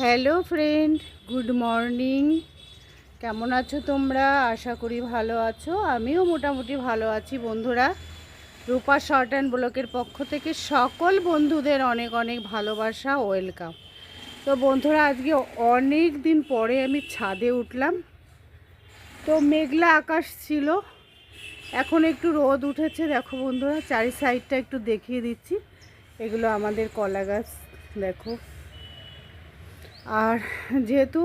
Hello friend good morning কেমন আছো তোমরা? আশা করি ভালো আছো। আমিও মোটামুটি ভালো আছি, বন্ধুরা। রূপা শর্ট অ্যান্ড ব্লকের পক্ষ থেকে সকল বন্ধুদের অনেক অনেক ভালোবাসা ওয়েলকাম তো বন্ধুরা, আজকে অনেক দিন পরে আমি ছাদে উঠলাম। তো মেঘলা আকাশ ছিল। এখন একটু রোদ উঠেছে, দেখো বন্ধুরা, চারি সাইডটা একটু দেখিয়ে দিচ্ছি। এগুলো আমাদের কলা গাছ, দেখো। আর যেহেতু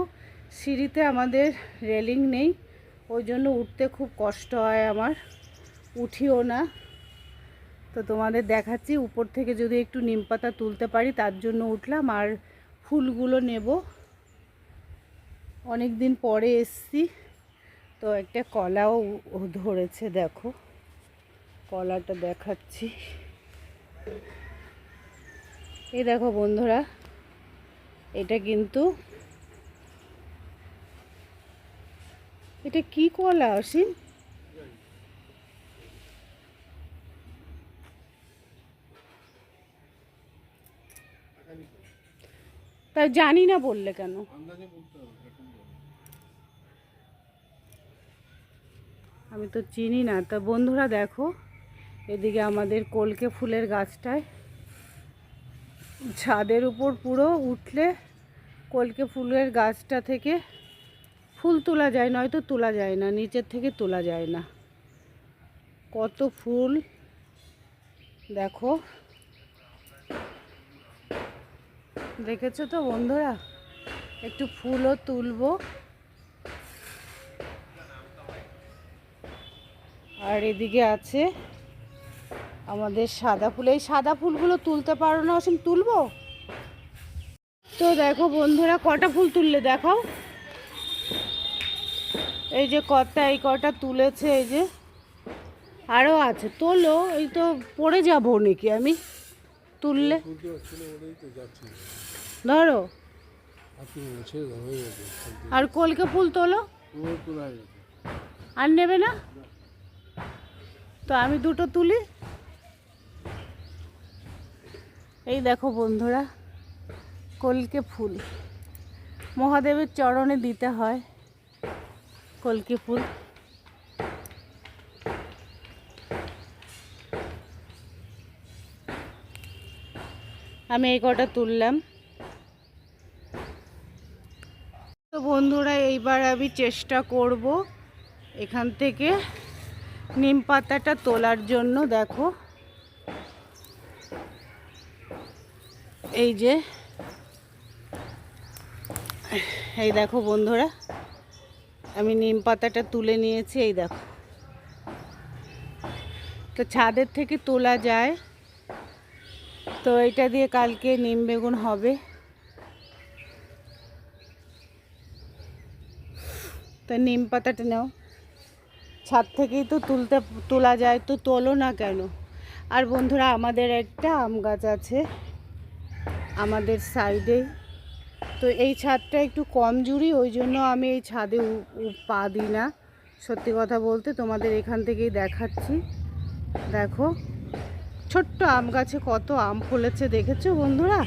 সিঁড়িতে আমাদের রেলিং নেই, ওই জন্য উঠতে খুব কষ্ট হয় আমার। উঠিও না। তো তোমাদের দেখাচ্ছি, উপর থেকে যদি একটু নিম পাতা তুলতে পারি, তার জন্য উঠলাম। আর ফুলগুলো নেব। অনেক দিন পরে এসছি। তো একটা কলাও ধরেছে, দেখো। কলাটা দেখাচ্ছি। এই দেখো বন্ধুরা, এটা কিন্তু এটা কি কলা, অসীম? তাই জানি না বললে কেন। আমি তো চিনি না। তা বন্ধুরা দেখো, এদিকে আমাদের কলকে ফুলের গাছটায় ছাদের উপর পুরো উঠলে কলকে ফুলের গাছটা থেকে ফুল তোলা যায়, নয়তো তোলা যায় না, নিচের থেকে তোলা যায় না। কত ফুল। দেখো। দেখেছ তো বন্ধুরা? একটু ফুলও তুলবো। আর এদিকে আছে আমাদের সাদা ফুল। এই সাদা ফুলগুলো তুলতে পারো না, অসীম, তুলবো? তো দেখো বন্ধুরা, কটা ফুল তুললে দেখাও। এই যে কটা, এই কটা তুলেছে, এই যে আরও আছে। তোলো, এই তো পড়ে যাব নাকি আমি? তুললে? ধরো। আর কলকে ফুল তোলো? আর নেবে না? তো আমি দুটো তুলি। এই দেখো বন্ধুরা, কলকে ফুল। মহাদেবের চরণে দিতে হয় কলকে ফুল। আমি এই কটা তুললাম। তো বন্ধুরা, এইবার আমি চেষ্টা করব এখান থেকে নিম পাতাটা তোলার জন্য দেখো। এই যে, এই দেখো বন্ধুরা, আমি নিম পাতাটা তুলে নিয়েছি, এই দেখো। তো ছাদের থেকে তোলা যায়। তো এটা দিয়ে কালকে নিম বেগুন হবে। তো নিম পাতাটা নাও। ছাদ থেকেই তো তুলতে, তোলা যায়, তো তোলো না কেন? আর বন্ধুরা, আমাদের একটা আম গাছ আছে আমাদের সাইডে। তো এই ছাদটা একটু কম জুড়ি, ওই জন্য আমি এই ছাদে পা দিই না। সত্যি কথা বলতে তোমাদের এখান থেকেই দেখাচ্ছি। দেখো, ছোট্ট আম গাছে কত আম ফলেছে, দেখেছ বন্ধুরা?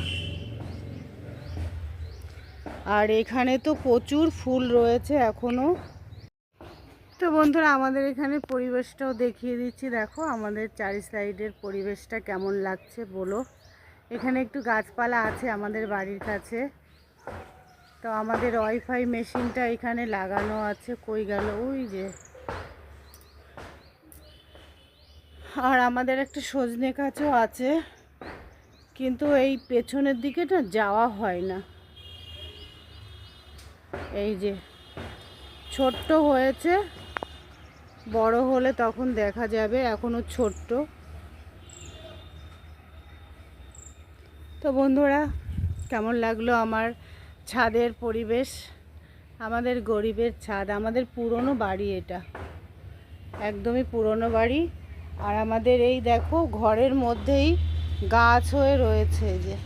আর এখানে তো প্রচুর ফুল রয়েছে এখনও তো বন্ধুরা, আমাদের এখানে পরিবেশটাও দেখিয়ে দিচ্ছি। দেখো, আমাদের চারি সাইডের পরিবেশটা কেমন লাগছে বলো। এখানে একটু গাছপালা আছে আমাদের বাড়ির কাছে। তো আমাদের ওয়াইফাই মেশিনটা এখানে লাগানো আছে, কই গেল? ওই যে। আর আমাদের একটা সজনে গাছও আছে, কিন্তু এই পেছনের দিকে না যাওয়া হয় না। এই যে, ছোট্ট হয়েছে। বড় হলে তখন দেখা যাবে এখনও ছোট্ট। তো বন্ধুরা, কেমন লাগল আমার ছাদের পরিবেশ? আমাদের গরিবের ছাদ, আমাদের পুরনো বাড়ি এটা। একদমই পুরনো বাড়ি। আর আমাদের এই দেখো, ঘরের মধ্যেই গাছ হয়ে রয়েছে যে।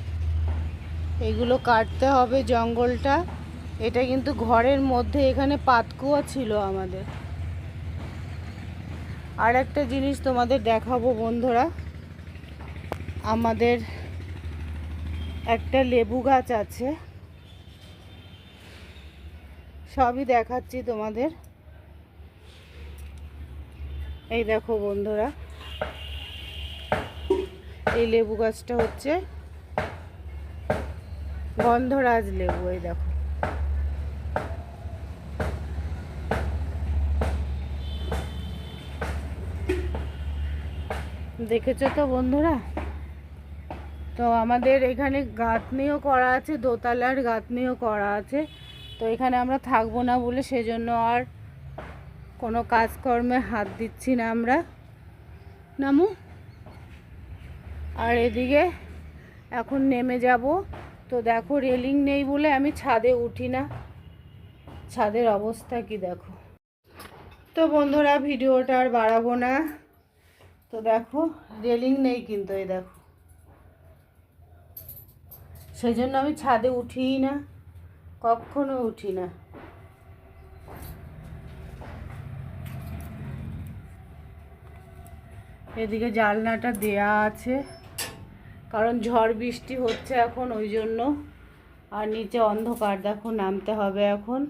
এগুলো কাটতে হবে জঙ্গলটা। এটা কিন্তু ঘরের মধ্যে এখানে পাতকুয়া ছিল আমাদের। আর একটা জিনিস তোমাদের দেখাবো বন্ধুরা। আমাদের একটা লেবু গাছ আছে। সবই দেখাচ্ছি তোমাদের। এই দেখো বন্ধুরা, এই লেবু গাছটা হচ্ছে গন্ধরাজ লেবু, এই দেখো। দেখেছ তো বন্ধুরা? তো আমাদের এখানে গাঁথনিও করা আছে, দোতলার গাঁথনিও করা আছে। তো এখানে আমরা থাকব না বলে সেজন্য আর কোনো কাজকর্মে হাত দিচ্ছি না আমরা। নামু? আর এদিকে এখন নেমে যাব। তো দেখো রেলিং নেই বলে আমি ছাদে উঠি না। ছাদের অবস্থা কি দেখো। তো বন্ধুরা, ভিডিওটা আর বাড়াবো না। তো দেখো, রেলিং নেই কিন্তু এই দেখো। সেই জন্য আমি ছাদে উঠিই না, কখনো উঠি না। এদিকে জানলাটা দেয়া আছে, কারণ ঝড় বৃষ্টি হচ্ছে এখন ওই জন্য। আর নিচে অন্ধকার, দেখো নামতে হবে এখন।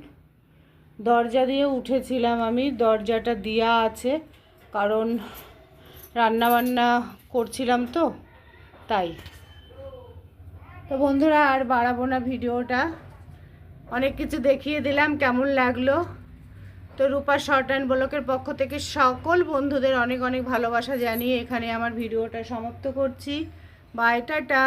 দরজা দিয়ে উঠেছিলাম আমি, দরজাটা দেয়া আছে, কারণ রান্না বান্না করছিলাম তো, তাই। তো বন্ধুরা, আর বাড়াবো না ভিডিওটা। অনেক কিছু দেখিয়ে দিলাম, কেমন লাগল। তো রূপা শর্ট অ্যান্ড ব্লকের পক্ষ থেকে সকল বন্ধুদের অনেক অনেক ভালোবাসা জানিয়ে এখানে আমার ভিডিওটা সমাপ্ত করছি। Bye, tata.